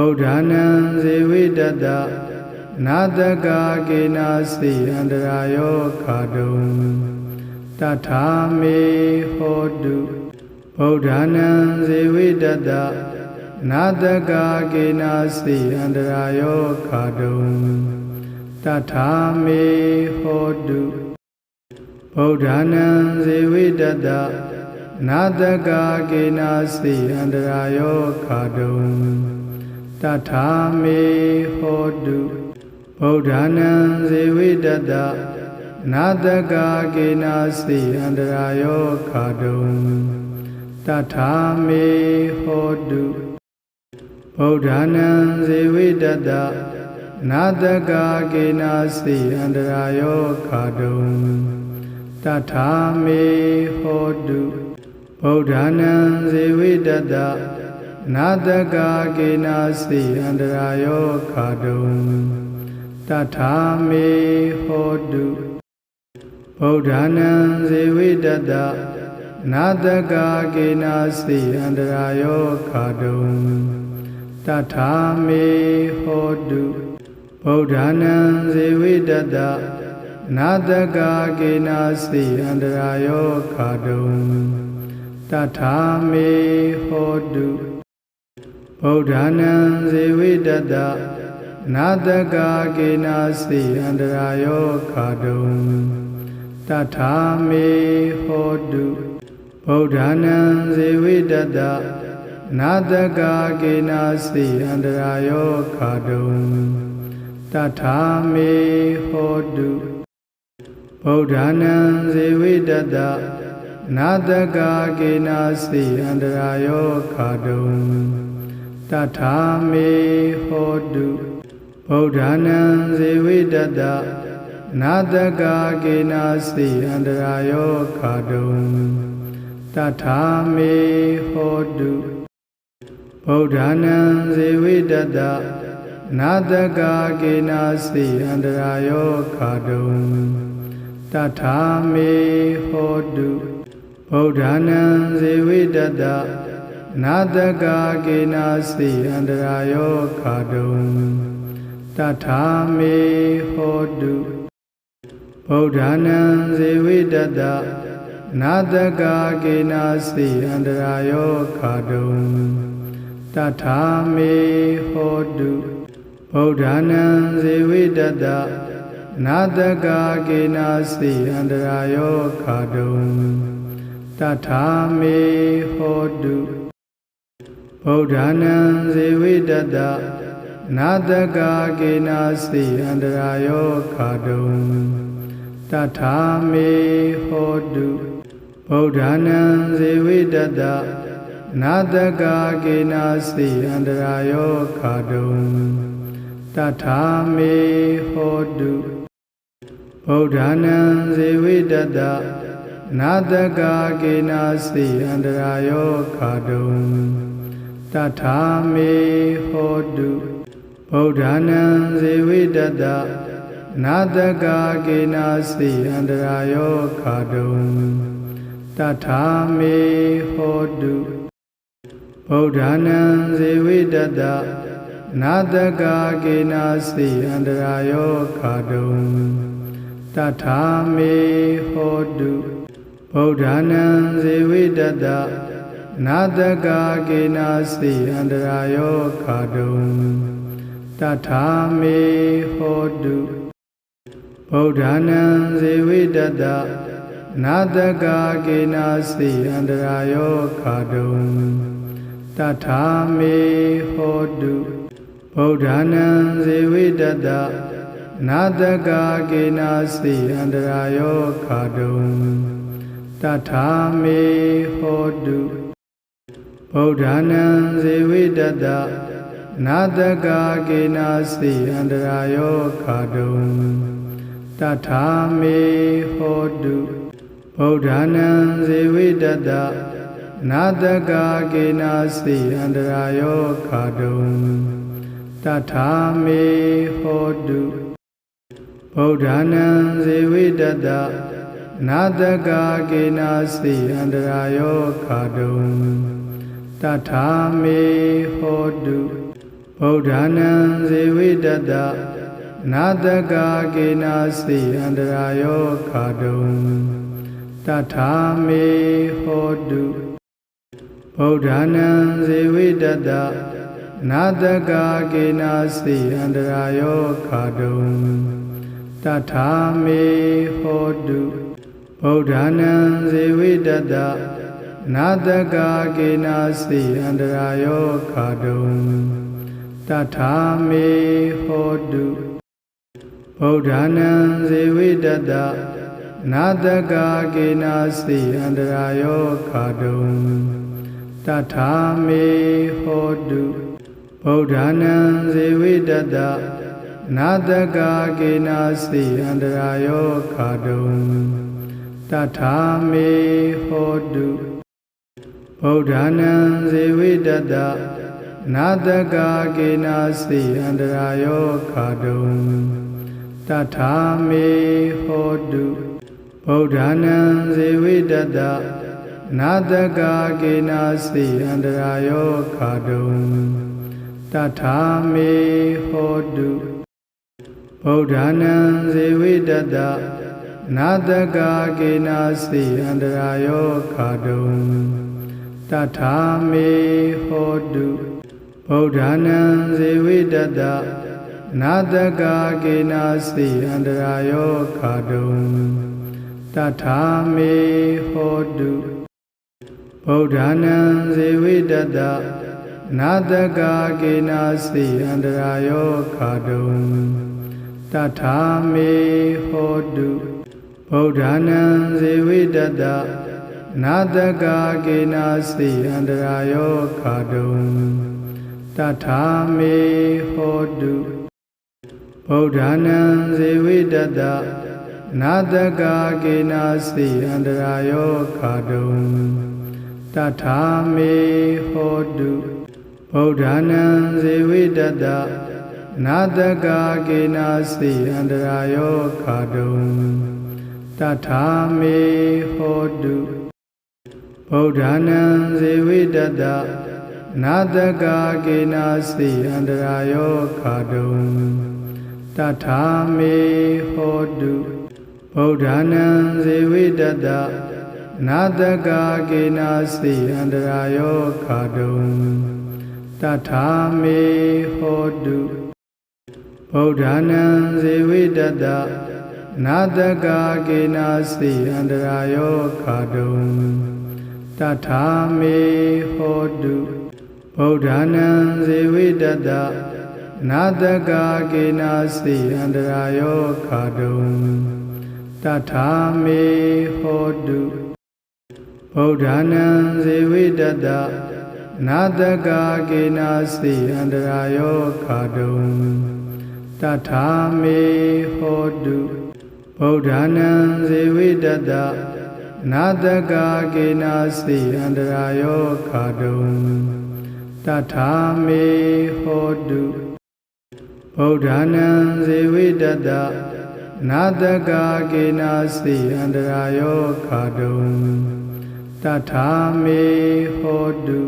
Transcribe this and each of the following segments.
ဗုဒ္ဓနာဇေဝိတတနာတကာကေနာစီအန္တရာယောခါတုံတထာမေဟောတုဗုဒ္ဓနာဇေဝိတတနာတကာကေနာစီအန္တရာယောခါတုံတထာမေဟောတုဗုဒ္ဓနာဇေဝိတတနာတကာကေနာစီအန္တရာယောခါတုံ တထာမေဟောတုဗုဒ္ဓနာဇေဝိတတနာတကာကေနာစီအန္တရာယောခါတုံတထာမေဟောတုဗုဒ္ဓနာဇေဝိတတနာတကာကေနာစီအန္တရာယောခါတုံတထာမေဟောတုဗုဒ္ဓနာဇေဝိတတ နာတကာကေနာစီအန္တရာယောခါတုံတထာမေဟောတုဗုဒ္ဓနာဇေဝိတတနာတကာကေနာစီအန္တရာယောခါတုံတထာမေဟောတုဗုဒ္ဓနာဇေဝိတတနာတကာကေနာစီအန္တရာယောခါတုံတထာမေဟောတု ဗုဒ္ဓနာဇေဝိတတနာတကာကေနာစီအန္တရာယောခါတုံတထာမေဟောတုဗုဒ္ဓနာဇေဝိတတနာတကာကေနာစီအန္တရာယောခါတုံတထာမေဟောတုဗုဒ္ဓနာဇေဝိတတနာတကာကေနာစီအန္တရာယောခါတုံ တထာမေဟောတုဗုဒ္ဓနာဇေဝိတတနာတကာကေနာစီအန္တရာယောခါတုံတထာမေဟောတုဗုဒ္ဓနာဇေဝိတတနာတကာကေနာစီအန္တရာယောခါတုံတထာမေဟောတုဗုဒ္ဓနာဇေဝိတတ နာတကာကေနာစီအန္တရာယောခါတုံတထာမေဟောတုဗုဒ္ဓနာဇေဝိတတနာတကာကေနာစီအန္တရာယောခါတုံတထာမေဟောတုဗုဒ္ဓနာဇေဝိတတနာတကာကေနာစီအန္တရာယောခါတုံတထာမေဟောတု ဗုဒ္ဓနာဇေဝိတတနာတကာကေနာစီအန္တရာယောခါတုံတထာမေဟောတုဗုဒ္ဓနာဇေဝိတတနာတကာကေနာစီအန္တရာယောခါတုံတထာမေဟောတုဗုဒ္ဓနာဇေဝိတတနာတကာကေနာစီအန္တရာယောခါတုံ တထာမေဟောတုဗုဒ္ဓနာဇေဝိတတနာတကာကေနာစီအန္တရာယောခါတုံတထာမေဟောတုဗုဒ္ဓနာဇေဝိတတနာတကာကေနာစီအန္တရာယောခါတုံတထာမေဟောတုဗုဒ္ဓနာဇေဝိတတ နာတကာကေနာစီအန္တရာယောခါတုံတထာမေဟောတုဗုဒ္ဓနာဇေဝိတတနာတကာကေနာစီအန္တရာယောခါတုံတထာမေဟောတုဗုဒ္ဓနာဇေဝိတတနာတကာကေနာစီအန္တရာယောခါတုံတထာမေဟောတု ဗုဒ္ဓနာဇေဝိတတနာတကာကေနာစီအန္တရာယောခါတုံတထာမေဟောတုဗုဒ္ဓနာဇေဝိတတနာတကာကေနာစီအန္တရာယောခါတုံတထာမေဟောတုဗုဒ္ဓနာဇေဝိတတနာတကာကေနာစီအန္တရာယောခါတုံ တထာမေဟောတုဗဗုဒ္ဓနာဇေဝိတတနာတကာကေနာစီအန္တရာယောခာတုံတထာမေဟောတုဗုဒ္ဓနာဇေဝိတတနာတကာကေနာစီအန္တရာယောခာတုံတထာမေဟောတုဗုဒ္ဓနာဇေဝိတတ နာတကာကေနာစီအန္တရာယောခာတုံတထာမေဟောတုဗုဒ္ဓနာဇေဝိတတနာတကာကေနာစီအန္တရာယောခာတုံတထာမေဟောတုဗုဒ္ဓနာဇေဝိတတနာတကာကေနာစီအန္တရာယောခာတုံတထာမေဟောတု ဗုဒ္ဓနာဇေဝိတတနာတကာကေနာစီအန္တရာယောခာတုံတထာမေဟောတုဗုဒ္ဓနာဇေဝိတတနာတကာကေနာစီအန္တရာယောခာတုံတထာမေဟောတုဗုဒ္ဓနာဇေဝိတတနာတကာကေနာစီအန္တရာယောခာတုံ တထာမေဟောတုဗုဒ္ဓနာဇေဝိတတနာတကာကေနာစီအန္တရာယောခာတုံတထာမေဟောတုဗုဒ္ဓနာဇေဝိတတနာတကာကေနာစီအန္တရာယောခာတုံတထာမေဟောတုဗုဒ္ဓနာဇေဝိတတ နာတကာကေနာစီအန္တရာယောခာတုံတထာမေဟောတုဗုဒ္ဓနာဇေဝိတတနာတကာကေနာစီအန္တရာယောခာတုံတထာမေဟောတုဗုဒ္ဓနာဇေဝိတတနာတကာကေနာစီအန္တရာယောခာတုံတထာမေဟောတု ဗုဒ္ဓနာဇေဝိတတနာတကာကေနာစီအန္တရာယောခာတုံတထာမေဟောတုဗုဒ္ဓနာဇေဝိတတနာတကာကေနာစီအန္တရာယောခာတုံတထာမေဟောတုဗုဒ္ဓနာဇေဝိတတနာတကာကေနာစီအန္တရာယောခာတုံ တထာမေဟောတုဗုဒ္ဓနာဇေဝိတတနာတကာကေနာစီအန္တရာယောခာတုံတထာမေဟောတုဗုဒ္ဓနာဇေဝိတတနာတကာကေနာစီအန္တရာယောခာတုံတထာမေဟောတုဗုဒ္ဓနာဇေဝိတတ နာတကာကေနာစီအန္တရာယောခာတုံတထာမေဟောတုဗုဒ္ဓနာဇေဝိတတနာတကာကေနာစီအန္တရာယောခာတုံတထာမေဟောတု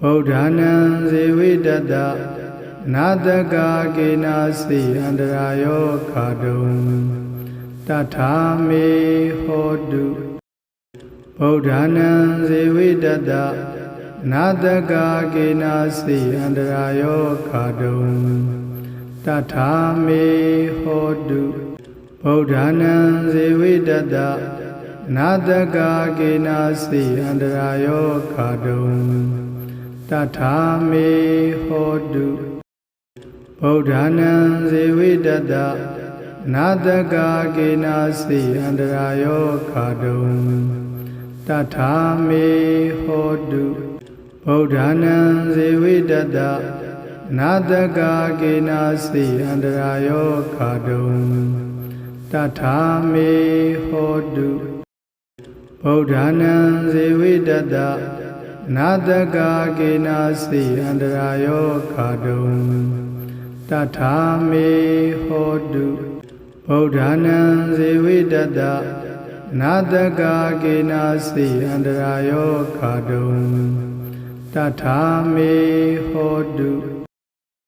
ဗုဒ္ဓနာဇေဝိတတနာတကာကေနာစီအန္တရာယောခာတုံတထာမေဟောတု ဗုဒ္ဓနာဇေဝိတတနာတကာကေနာစီအန္တရာယောခာတုံတထာမေဟောတုဗုဒ္ဓနာဇေဝိတတနာတကာကေနာစီအန္တရာယောခာတုံတထာမေဟောတုဗုဒ္ဓနာဇေဝိတတနာတကာကေနာစီအန္တရာယောခာတုံ တထာမေဟောတုဗုဒ္ဓနာဇေဝိတတနာတကာကေနာစီအန္တရာယောခာတုံတထာမေဟောတုဗုဒ္ဓနာဇေဝိတတနာတကာကေနာစီအန္တရာယောခာတုံတထာမေဟောတုဗုဒ္ဓနာဇေဝိတတ နာတကာကေနာစီအန္တရာယောခာတုံတထာမေဟောတု